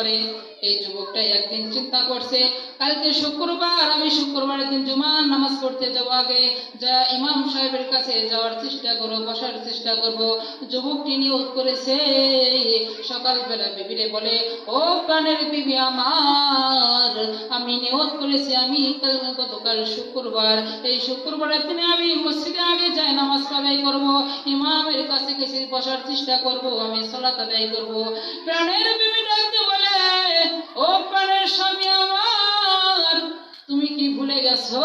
করে এই যুবকটা একদিন চিন্তা করছে, কালকে শুক্রবার আমি শুক্রবারের দিন জুমার নামাজ পড়তে যাব আগে, যা ইমাম সাহেবের কাছে যাওয়ার চেষ্টা করব, বসার চেষ্টা করব। যুবকটি নিয়োগ করেছে। সকালবেলা বিবিরে বলে, ও প্রাণের বিবি আমার নিয়োগ করেছি আমি কাল গতকাল শুক্রবার। এই শুক্রবারের দিনে আমি মসজিদে আগে যাই, নামাজ আদায় করব, ইমামের কাছে কিছু বসার চেষ্টা করব, আমি সলাত আদায় করব। প্রাণের বিভিন্ন বলে, ও প্রাণের স্বামী আমার গেছো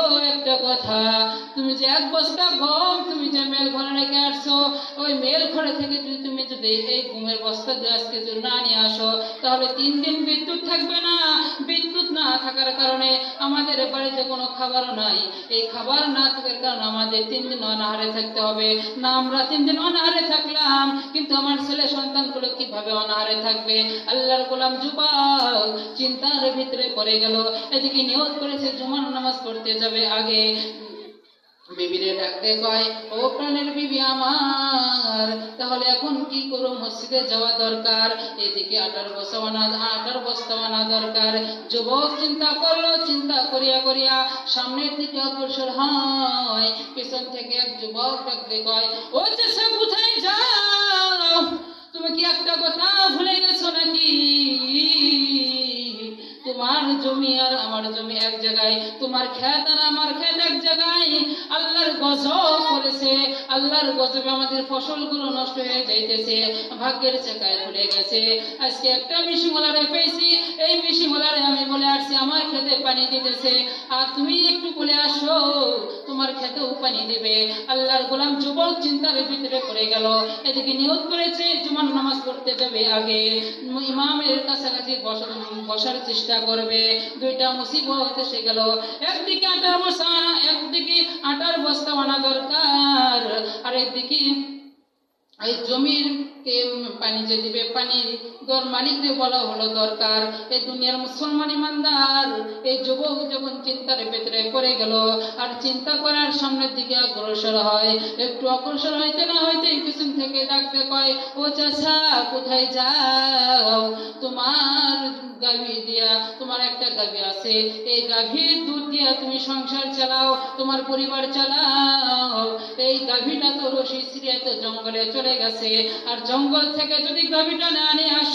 আমাদের বাড়িতে কোনো খাবারও নাই। এই খাবার না থাকার কারণে আমাদের তিন দিন অনাহারে থাকতে হবে। না, আমরা তিন দিন অনাহারে থাকলাম, কিন্তু আমার ছেলে সন্তানগুলো কীভাবে অনাহারে থাকবে? আল্লাহর গোলাম যুবক, চিন্তার ভিতরে পড়ে গেল। এদিকে নিয়ত করেছে জুমার নামাজ পড়তে যাবে আগে। বিবিরে ডাকতে কয়, ও প্রাণের বিবি আমার, তাহলে এখন কি করো? মসজিদে যাওয়া দরকার। এদিকে আটার আটার দরকার। যুবক চিন্তা করল, চিন্তা করিয়া করিয়া সামনের দিকে অগ্রসর হয়। পেছন থেকে এক যুবক ডাকতে কয়, ও কোথায় যাও? তুমি কি একটা কথা ভুলে গেছো নাকি? জমি আর আমার জমি এক জায়গায়। তোমার খেত আর আমার খেত এক জায়গায়। আল্লাহর গজব করেছে আল্লাহর গজবে আমাদের ফসলগুলো নষ্ট হয়ে যাইতেছে, ভাগ্যের চাকায় খুলে গেছে। আজকে একটা মিশি মোলারে পেয়েছি, এই মিশি মোলারে আমি আমার খেতে পানি দিতেছে। আর তুমি একটু বলে আসো, তোমার খেতেও পানি দেবে। আল্লাহর গোলাম যুবক চিন্তার ভিতরে পড়ে গেল। এদিকে নিয়োগ করেছে, জুমার নামাজ পড়তে যাবে আগে। ইমামের কাছাকাছি বসার বসার চেষ্টা করবে। দুইটা মুসিবত এসে গেল। একদিকে আটার আনা একদিকে আটার বস্তা আনা দরকার। আর একদিকে এই জমির পানি যে দিবে, পানির দর মালিকদের বলা হলো দরকার। এই দুনিয়ার মুসলমান ইমানদার, এই যুবক যখন চিন্তার ভেতরে পড়ে গেল, আর চিন্তা করার সামনের দিকে অগ্রসর হয়, একটু অগ্রসর হইতে না হইতে পিছন থেকে ডাকতে কয়, ও চাষা কোথায় যাও? তোমার গাভী দিয়া, তোমার একটা গাভী আছে। এই গাভীর দুধ দিয়া তুমি সংসার চালাও, তোমার পরিবার চালাও। এই গাভীটা তো রশি ছিঁড়ে তো জঙ্গলে চলে গেছে। আর জঙ্গল থেকে যদি গাভীটা না নিয়ে আসো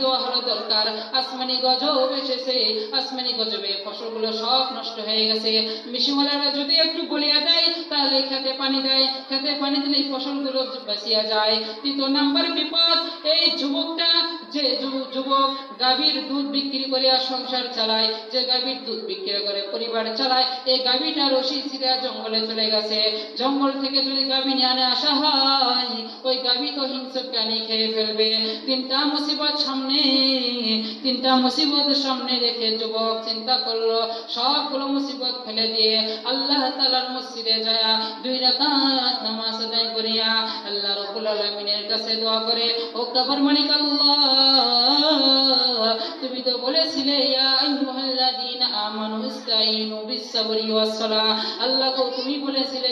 পানি দেওয়া হলো দরকার। আসমানি গজব এসেছে। আসমানি গজবে ফসলগুলো সব নষ্ট হয়ে গেছে। মিশিমালারা যদি একটু গলিয়া দেয় তাহলে খেতে পানি দেয়। খেতে পানি দিলে ফসলগুলো বাঁচিয়া যায়। তৃতীয় নাম্বার বিপদ, এই যুবকটা যে যুবক গাভীর দুধ বিক্রি করিয়া সংসার চালায়, যে গাভীর দুধ বিক্রি করে পরিবার চালায়, এই গাভীটা রশি ছিঁড়ে জঙ্গলে চলে গেছে। জঙ্গল থেকে যদি গাভী নিয়ে আনে আসা হয়, ওই গাভী তো হিংস্র প্রাণী খেয়ে ফেলবে। তিনটা মুসিবত সামনে তিনটা মুসিবত সামনে রেখে যুবক চিন্তা করল, সবগুলো মুসিবত ফেলে দিয়ে আল্লাহ তালার মসজিদে যায়, দুই রাকাত করিয়া আল্লাহ রব্বুল আলামিনের কাছে দোয়া করে, ও কবর মানিক আল্লাহ, তুমি তো বলেছিলে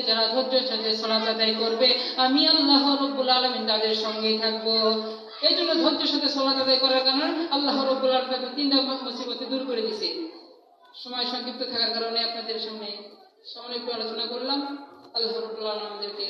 যারা ধৈর্যের করবে, আমি আল্লাহ রব্বুল আলামিন তাদের সঙ্গেই থাকব। এই জন্য ধৈর্যের সাথে সলাদ আদায় করার কারণে আল্লাহ রব্বুল আপনাদের তিনটা মুসিবত দূর করে দিছে সময় সংক্ষিপ্ত থাকার কারণে আপনাদের সামনে সামনে একটু আলোচনা করলাম। আল্লাহ রব্বুল আলম আমাদেরকে